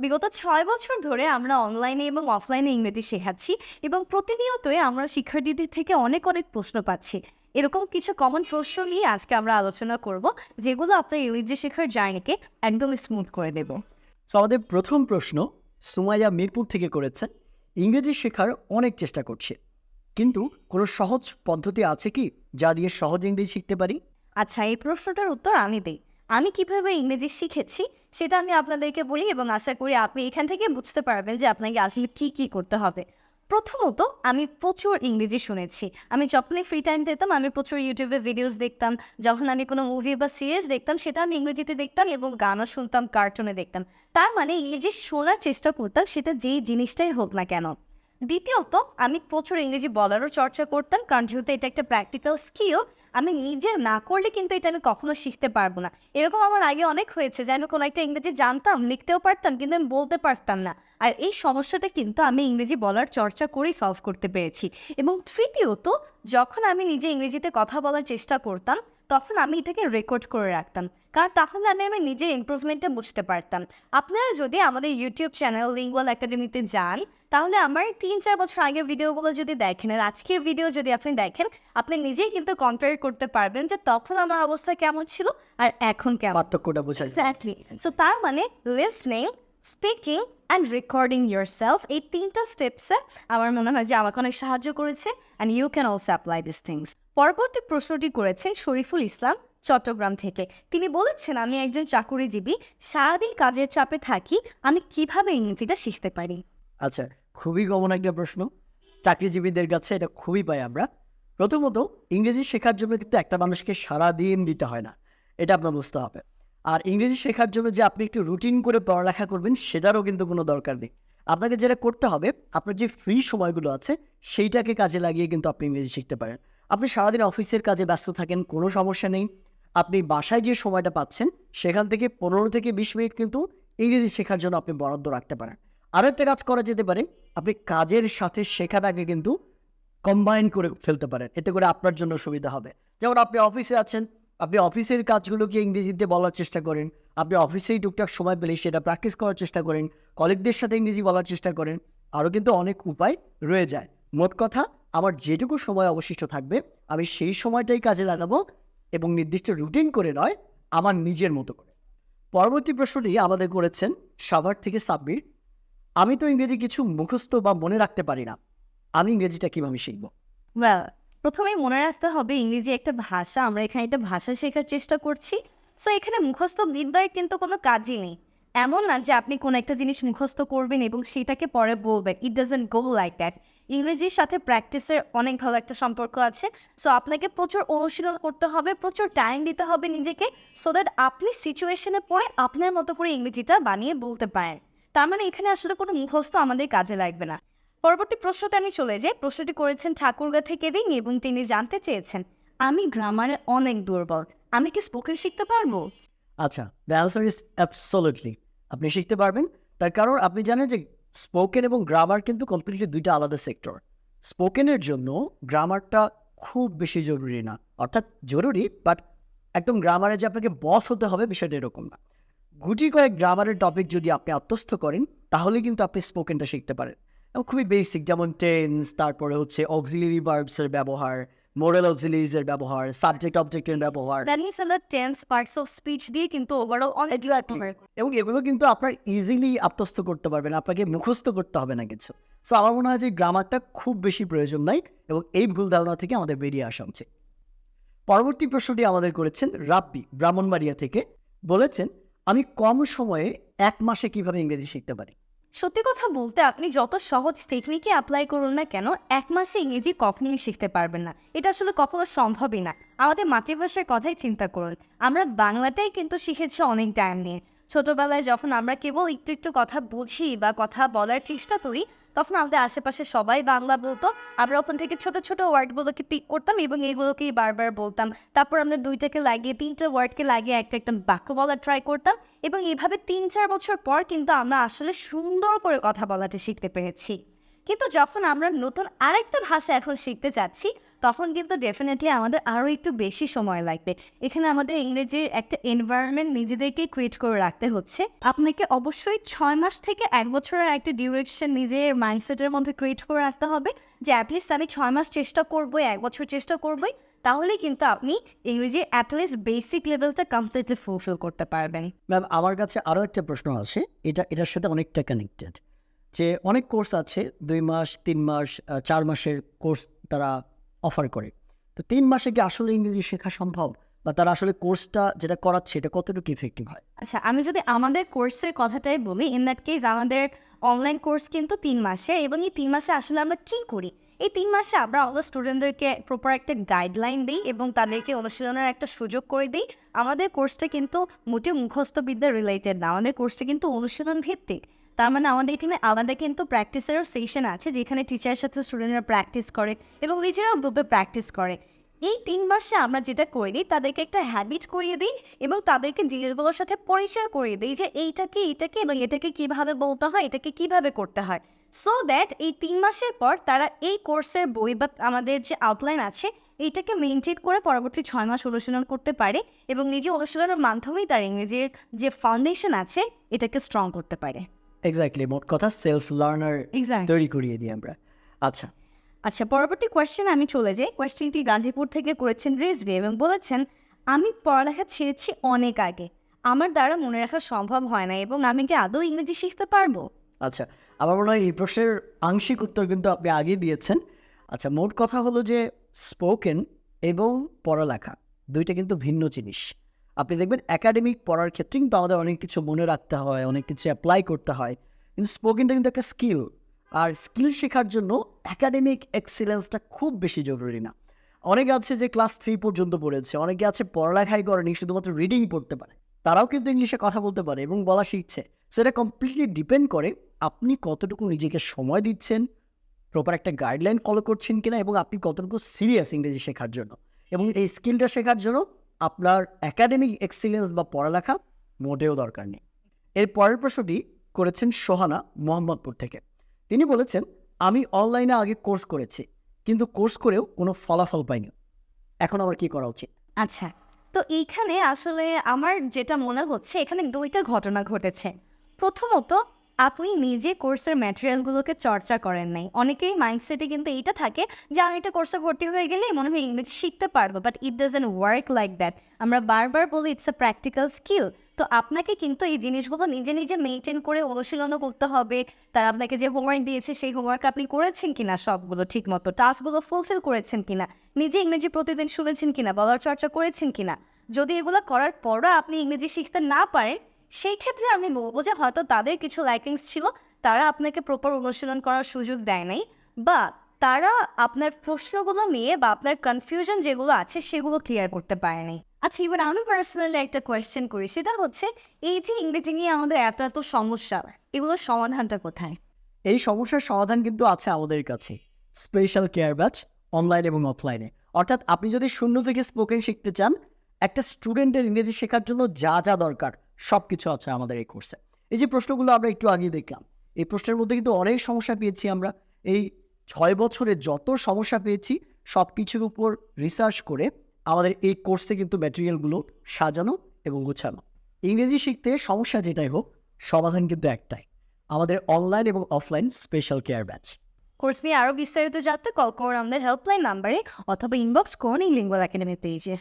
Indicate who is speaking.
Speaker 1: বিগত ছয় বছর ধরে আমরা অনলাইনে এবং অফলাইনে ইংরেজি শেখাচ্ছি এবং প্রতিনিয়তই আমরা শিক্ষার্থীদের থেকে অনেক অনেক প্রশ্ন পাচ্ছি। এরকম কিছু কমন প্রশ্ন নিয়ে আজকে আমরা আলোচনা করব যেগুলো আপনার ইংরেজি শেখার জার্নিকে একদম স্মুথ করে দেব।
Speaker 2: সো আমাদের প্রথম প্রশ্ন সুমাইয়া মিরপুর থেকে করেছেন। ইংরেজি শেখার অনেক চেষ্টা করছে। কিন্তু কোনো সহজ পদ্ধতি আছে কি যা দিয়ে সহজ ইংরেজি শিখতে পারি?
Speaker 1: আচ্ছা এই প্রশ্নটার উত্তর আমি দিই। আমি কীভাবে ইংরেজি শিখেছি সেটা আমি আপনাদেরকে বলি এবং আশা করি আপনি এখান থেকে বুঝতে পারবেন যে আপনাকে আসলে কী কী করতে হবে। প্রথমত আমি প্রচুর ইংরেজি শুনেছি। আমি যখনই ফ্রি টাইম পেতাম, আমি প্রচুর ইউটিউবে ভিডিওস দেখতাম। যখন আমি কোনো মুভি বা সিরিজ দেখতাম, সেটা আমি ইংরেজিতে দেখতাম এবং গানও শুনতাম কার্টুনে দেখতাম। তার মানে ইংরেজি শোনার চেষ্টা করতাম, সেটা যেই জিনিসটাই হোক না কেন। দ্বিতীয়ত, আমি প্রচুর ইংরেজি বলারও চর্চা করতাম, কারণ যেহেতু এটা একটা প্র্যাকটিক্যাল স্কিল আমি নিজে না করলে কিন্তু এটা আমি কখনো শিখতে পারব না। এরকম আমার আগে অনেক হয়েছে যে আমি কোনো একটা ইংরেজি জানতাম, লিখতেও পারতাম, কিন্তু আমি বলতে পারতাম না। আর এই সমস্যাটা কিন্তু আমি ইংরেজি বলার চর্চা করেই সলভ করতে পেরেছি। এবং তৃতীয়ত যখন আমি নিজে ইংরেজিতে কথা বলার চেষ্টা করতাম তখন আমি এটাকে রেকর্ড করে রাখতাম। কারণ তাহলে আমি আমার নিজের ইমপ্রুভমেন্টটা বুঝতে পারতাম। আপনারা যদি আমাদের ইউটিউব চ্যানেল লিঙ্গুয়াল একাডেমিতে যান তাহলে আমার তিন চার বছর আগের ভিডিওগুলো যদি দেখেন আর আজকের ভিডিও যদি আপনি দেখেন আপনি নিজেই কিন্তু কম্পেয়ার করতে পারবেন যে তখন আমার অবস্থা কেমন ছিল আর এখন কেমন।
Speaker 2: পার্থক্যটা বোঝা
Speaker 1: এক্স্যাক্টলি সো তার মানে listening speaking and recording yourself এই তিনটা স্টেপসে আমার মনে হয় যে আমাকে অনেক সাহায্য করেছে and you can also apply this things পরবর্তী প্রশ্নটি করেছে শরীফুল ইসলাম, চট্টগ্রাম থেকে। তিনি বলেছেন, আমি একজন চাকুরিজীবী, সারাদিন কাজের চাপে থাকি, আমি কীভাবে ইংরেজিটা শিখতে পারি?
Speaker 2: আচ্ছা খুবই কমন একটা প্রশ্ন। চাকরিজীবীদের কাছে এটা খুবই পাই আমরা। প্রথমত, ইংরেজি শেখার জন্য কিন্তু একটা মানুষকে সারাদিন দিতে হয় না। এটা আপনার বুঝতে হবে। আর ইংরেজি শেখার জন্য যে আপনি একটু রুটিন করে পড়ালেখা করবেন, সেটারও কিন্তু কোনো দরকার নেই। আপনাকে যেটা করতে হবে, আপনার যে ফ্রি সময়গুলো আছে, সেইটাকে কাজে লাগিয়ে কিন্তু আপনি ইংরেজি শিখতে পারেন। আপনি সারাদিন অফিসের কাজে ব্যস্ত থাকেন, কোনো সমস্যা নেই। আপনি বাসায় যে সময়টা পাচ্ছেন, সেখান থেকে পনেরো থেকে বিশ মিনিট কিন্তু ইংরেজি শেখার জন্য আপনি বরাদ্দ রাখতে পারেন। আরও একটা কাজ করা যেতে পারে, আপনি কাজের সাথে শেখাটাকে কিন্তু কম্বাইন করে ফেলতে পারেন। এতে করে আপনার জন্য সুবিধা হবে। যেমন আপনি অফিসে আছেন আপনি অফিসের কাজগুলোকে ইংরেজিতে বলার চেষ্টা করেন। আপনি অফিসেই টুকটাক সময় পেলে সেটা প্র্যাকটিস করার চেষ্টা করেন। কলিগদের সাথে ইংরেজি বলার চেষ্টা করেন। আরও কিন্তু অনেক উপায় রয়ে যায়। মোট কথা, আমার যেটুকু সময় অবশিষ্ট থাকবে, আমি সেই সময়টাই কাজে লাগাবো এবং নির্দিষ্ট রুটিন করে নয়, আমার নিজের মতো করে। পরবর্তী প্রশ্নটি আমাদের করেছেন সাভার থেকে সাব্বির, আমি তো ইংরেজি কিছু মুখস্থ বা মনে রাখতে পারি না। আমি ইংরেজিটা কীভাবে শিখব?
Speaker 1: প্রথমেই মনে রাখতে হবে ইংরেজি একটা ভাষা, আমরা এখানে একটা ভাষা শেখার চেষ্টা করছি। সো এখানে মুখস্থ বিদ্যায় কিন্তু কোনো কাজই নেই। এমন না যে আপনি কোনো একটা জিনিস মুখস্থ করবেন এবং সেটাকে পরে বলবেন। It doesn't go like that ইংরেজির সাথে প্র্যাকটিসের অনেক ভালো একটা সম্পর্ক আছে। সো আপনাকে প্রচুর অনুশীলন করতে হবে, প্রচুর টাইম দিতে হবে নিজেকে সো দ্যাট আপনি সিচুয়েশনে পড়ে আপনার মতো করে ইংরেজিটা বানিয়ে বলতে পারেন। তার মানে এখানে আসলে কোনো মুখস্থ আমাদের কাজে লাগবে না। পরবর্তী প্রশ্নতে আমি চলে যাই। প্রশ্নটি করেছেন ঠাকুরগা থেকে রিং এবং তিনি জানতে চেয়েছেন, আমি গ্রামারে অনেক দুর্বল, আমি কি স্পোকেন শিখতে পারব?
Speaker 2: আচ্ছা দ্য অ্যান্সার ইজ অ্যাবসোলুটলি আপনি শিখতে পারবেন, তার কারণ আপনি জানেন যে স্পোকেন এবং গ্রামার কিন্তু কমপ্লিটলি দুইটা আলাদা সেক্টর স্পোকেনের জন্য গ্রামারটা খুব বেশি জরুরি না, অর্থাৎ জরুরি বাট একদম গ্রামারে যে আপনাকে বস হতে হবে বিষয়টা এরকম না। গুটি কয়েক গ্রামারের টপিক যদি আপনি আত্মস্থ করেন, তাহলে কিন্তু আপনি স্পোকেনটা শিখতে পারেন। খুবই বেসিক যেমন টেন্স তারপরে হচ্ছে অক্সিলারি ভার্বসের ব্যবহার মোরাল অক্সিলারিজের ব্যবহার সাবজেক্ট অবজেক্টের ব্যবহার।
Speaker 1: দ্যাট মিনস আমরা টেন্স পার্টস অফ স্পিচ দিয়ে কিন্তু ওভারঅল অনেক
Speaker 2: এবং এগুলো কিন্তু আপনার ইজিলি আত্মস্থ করতে পারবেন আপনাকে মুখস্থ করতে হবে না কিছু। সো আমার মনে হয় যে গ্রামারটা খুব বেশি প্রয়োজন নাই এবং এই ভুল ধারণা থেকে আমাদের বেরিয়ে আসা উচিত। পরবর্তী প্রশ্নটি আমাদের করেছেন রাব্বি ব্রাহ্মণবাড়িয়া থেকে বলেছেন আমি কম সময়ে এক মাসে কীভাবে ইংরেজি শিখতে পারি?
Speaker 1: সত্যি কথা বলতে আপনি যত সহজ টেকনিকে অ্যাপ্লাই করুন না কেন, এক মাসে ইংরেজি কখনোই শিখতে পারবেন না। এটা আসলে কখনো সম্ভবই না। আমাদের মাতৃভাষার কথাই চিন্তা করুন। আমরা বাংলাটাই কিন্তু শিখেছি অনেক টাইম নিয়ে। ছোটবেলায় যখন আমরা কেবল একটু একটু কথা বুঝি বা কথা বলার চেষ্টা করি তখন আমাদের আশেপাশে সবাই বাংলা বলতো। আমরা ওখান থেকে ছোট ছোট ওয়ার্ডগুলোকে পিক করতাম এবং এগুলোকেই বারবার বলতাম। তারপর আমরা দুইটাকে লাগিয়ে, তিনটা ওয়ার্ডকে লাগিয়ে একটা একটা বাক্য বলা ট্রাই করতাম এবং এভাবে তিন, চার বছর পর কিন্তু আমরা আসলে সুন্দর করে কথা বলাটা শিখতে পেরেছি। কিন্তু যখন আমরা নতুন আরেকটা ভাষা এখন শিখতে যাচ্ছি তখন কিন্তু ডেফিনেটলি আমাদের আরও একটু বেশি সময় লাগবে। এখানে আমাদের ইংরেজির একটা এনভায়রনমেন্ট নিজেদেরকে ক্রিয়েট করে রাখতে হচ্ছে। আপনাকে অবশ্যই ছয় মাস থেকে এক বছরের একটা ডিউরেকশন নিজের মাইন্ডসেটের মধ্যে ক্রিয়েট করে রাখতে হবে যে অ্যাটলিস্ট আমি ছয় মাস চেষ্টা করবোই, এক বছর চেষ্টা করবোই, তাহলে কিন্তু আপনি ইংরেজির অ্যাটলিস্ট বেসিক লেভেলটা কমপ্লিটলি ফুলফিল করতে পারবেন।
Speaker 2: ম্যাম আমার কাছে আরও একটা প্রশ্ন আছে এটা, এটার সাথে অনেকটা কানেক্টেড যে অনেক কোর্স আছে, দুই মাস, তিন মাস চার মাসের কোর্স তারা অফার করে। তো তিন মাসে কি আসলে ইংরেজি শেখা সম্ভব? বা তারা আসলে কোর্সটা যেটা করাচ্ছে, এটা কতটুকু ইফেক্টিভ হয়?
Speaker 1: আচ্ছা আমি যদি আমাদের কোর্সের কথাটাই বলি ইন দ্যাট কেস আমাদের অনলাইন কোর্স কিন্তু তিন মাসে, এবং এই তিন মাসে আসলে আমরা কী করি? এই তিন মাসে আমরা আমাদের স্টুডেন্টদেরকে প্রপার একটা গাইডলাইন দিই, এবং তাদেরকে অনুশীলনের একটা সুযোগ করে দিই। আমাদের কোর্সটা কিন্তু মোটেও মুখস্থ বিদ্যা রিলেটেড না, আমাদের কোর্সটা কিন্তু অনুশীলন ভিত্তিক তার মানে আমাদের এখানে আলাদা কিন্তু প্র্যাকটিসেরও সেশন আছে, যেখানে টিচারের সাথে স্টুডেন্টরা প্র্যাকটিস করে এবং নিজেরাও গ্রুপে প্র্যাকটিস করে। এই তিন মাসে আমরা যেটা করে দিই, তাদেরকে একটা হ্যাবিট করিয়ে দিই এবং তাদেরকে জিনিসগুলোর সাথে পরিচয় করিয়ে দিই যে এইটাকে এইটাকে এবং এটাকে কীভাবে বলতে হয়, এটাকে কীভাবে করতে হয়। সো দ্যাট এই তিন মাসের পর তারা এই কোর্সের বই বা আমাদের যে আউটলাইন আছে, এইটাকে মেনটেন করে পরবর্তী ছয় মাস অনুশীলন করতে পারে এবং নিজে অনুশীলনের মাধ্যমেই তার ইংরেজির যে ফাউন্ডেশন আছে, এটাকে স্ট্রং করতে পারে।
Speaker 2: এক্স্যাক্টলি মোট কথা সেলফ লার্নার তৈরি করিয়ে দিই আমরা। আচ্ছা।
Speaker 1: আচ্ছা পরবর্তী কোয়েশ্চেন আমি চলে যাই। কোয়েশ্চেনটি গাজীপুর থেকে করেছেন রিজভি এবং বলেছেন আমি পড়ালেখা ছেড়েছি অনেক আগে। আমার দ্বারা মনে রাখা সম্ভব হয় না এবং আমি কি আদৌ ইংরেজি শিখতে পারব?
Speaker 2: আচ্ছা আমার মনে হয় এই প্রশ্নের আংশিক উত্তর কিন্তু আপনি আগে দিয়েছেন। আচ্ছা মোট কথা হলো যে স্পোকেন এবং পড়ালেখা দুইটা কিন্তু ভিন্ন জিনিস। আপনি দেখবেন একাডেমিক পড়ার ক্ষেত্রে কিন্তু আমাদের অনেক কিছু মনে রাখতে হয়, অনেক কিছু অ্যাপ্লাই করতে হয়। কিন্তু স্পোকেনটা কিন্তু একটা স্কিল আর স্কিল শেখার জন্য একাডেমিক এক্সিলেন্সটা খুব বেশি জরুরি না। অনেকে আছে যে ক্লাস থ্রি পর্যন্ত পড়েছে, অনেকে আছে পড়ালেখাই করেনি, শুধুমাত্র রিডিং পড়তে পারে। তারাও কিন্তু ইংলিশে কথা বলতে পারে এবং বলা শিখছে। সেটা কমপ্লিটলি ডিপেন্ড করে আপনি কতটুকু নিজেকে সময় দিচ্ছেন প্রপার একটা গাইডলাইন ফলো করছেন কিনা এবং আপনি কতটুকু সিরিয়াস ইংরেজি শেখার জন্য। এবং এই স্কিলটা শেখার জন্য আপনার একাডেমিক এক্সিলেন্স বা পড়ালেখা মোটেও দরকার নেই। এর পরের প্রশ্নটি করেছেন সোহানা মোহাম্মদপুর থেকে। তিনি বলেছেন, আমি অনলাইনে আগে কোর্স করেছি, কিন্তু কোর্স করেও কোনো ফলাফল পাইনি। এখন আমার কি করা উচিত?
Speaker 1: আচ্ছা তো এইখানে আসলে আমার যেটা মনে হচ্ছে, এখানে দুইটা ঘটনা ঘটেছে। প্রথমত আপনি নিজে কোর্সের ম্যাটেরিয়ালগুলোকে চর্চা করেন নাই। অনেকেই মাইন্ডসেটে কিন্তু এইটা থাকে যে, আমি একটা কোর্সে ভর্তি হয়ে গেলে মনে হয় ইংরেজি শিখতে পারব but it doesn't work like that আমরা বারবার বলি ইটস আ প্র্যাকটিক্যাল স্কিল তো আপনাকে কিন্তু এই জিনিসগুলো নিজে নিজে মেনটেন করে অনুশীলনও করতে হবে। তার আপনাকে যে হোমওয়ার্ক দিয়েছে, সেই হোমওয়ার্ক আপনি করেছেন কিনা সবগুলো ঠিক মতো টাস্কগুলো ফুলফিল করেছেন কিনা? নিজে ইংরেজি প্রতিদিন শুনেছেন কিনা? বলার চর্চা করেছেন কিনা? যদি এগুলো করার পরও আপনি ইংরেজি শিখতে না পারেন সেই ক্ষেত্রে আমি বলব যে হয়তো তাদের কিছু লাইকিংস ছিল, তারা আপনাকে প্রপার অনুশীলন করার সুযোগ দেয় নাই বা তারা আপনার প্রশ্নগুলো নিয়ে বা আপনার কনফিউশন যেগুলো আছে সেগুলো ক্লিয়ার করতে পারেনি। আচ্ছা এবার আমি পার্সোনালি একটা কোয়েশ্চেন করি, সেটা হচ্ছে, এই যে ইংরেজি নিয়ে আমাদের এত এত সমস্যা এগুলোর সমাধানটা কোথায়?
Speaker 2: এই সমস্যার সমাধান কিন্তু আছে আমাদের কাছে স্পেশাল কেয়ার ব্যাচ অনলাইন এবং অফলাইনে অর্থাৎ আপনি যদি শূন্য থেকে স্পোকেন শিখতে চান, একটা স্টুডেন্টের ইংরেজি শেখার জন্য যা যা দরকার সব কিছু আছে আমাদের এই কোর্সে এই যে প্রশ্নগুলো আমরা একটু আগে দেখলাম, এই প্রশ্নের মধ্যে কিন্তু অনেক সমস্যা পেয়েছি আমরা। এই ছয় বছরে যত সমস্যা পেয়েছি সব কিছুর উপর রিসার্চ করে আমাদের এই কোর্সে কিন্তু ম্যাটেরিয়ালগুলো সাজানো এবং গোছানো। ইংরেজি শিখতে সমস্যা যেটাই হোক, সমাধান কিন্তু একটাই, আমাদের অনলাইন এবং offline special care batch
Speaker 1: course নিয়ে আরও বিস্তারিত জানতে কল করুন আমাদের হেল্পলাইন নাম্বারে অথবা ইনবক্স করুন ইংলিঙ্গুয়াল একাডেমি পেজে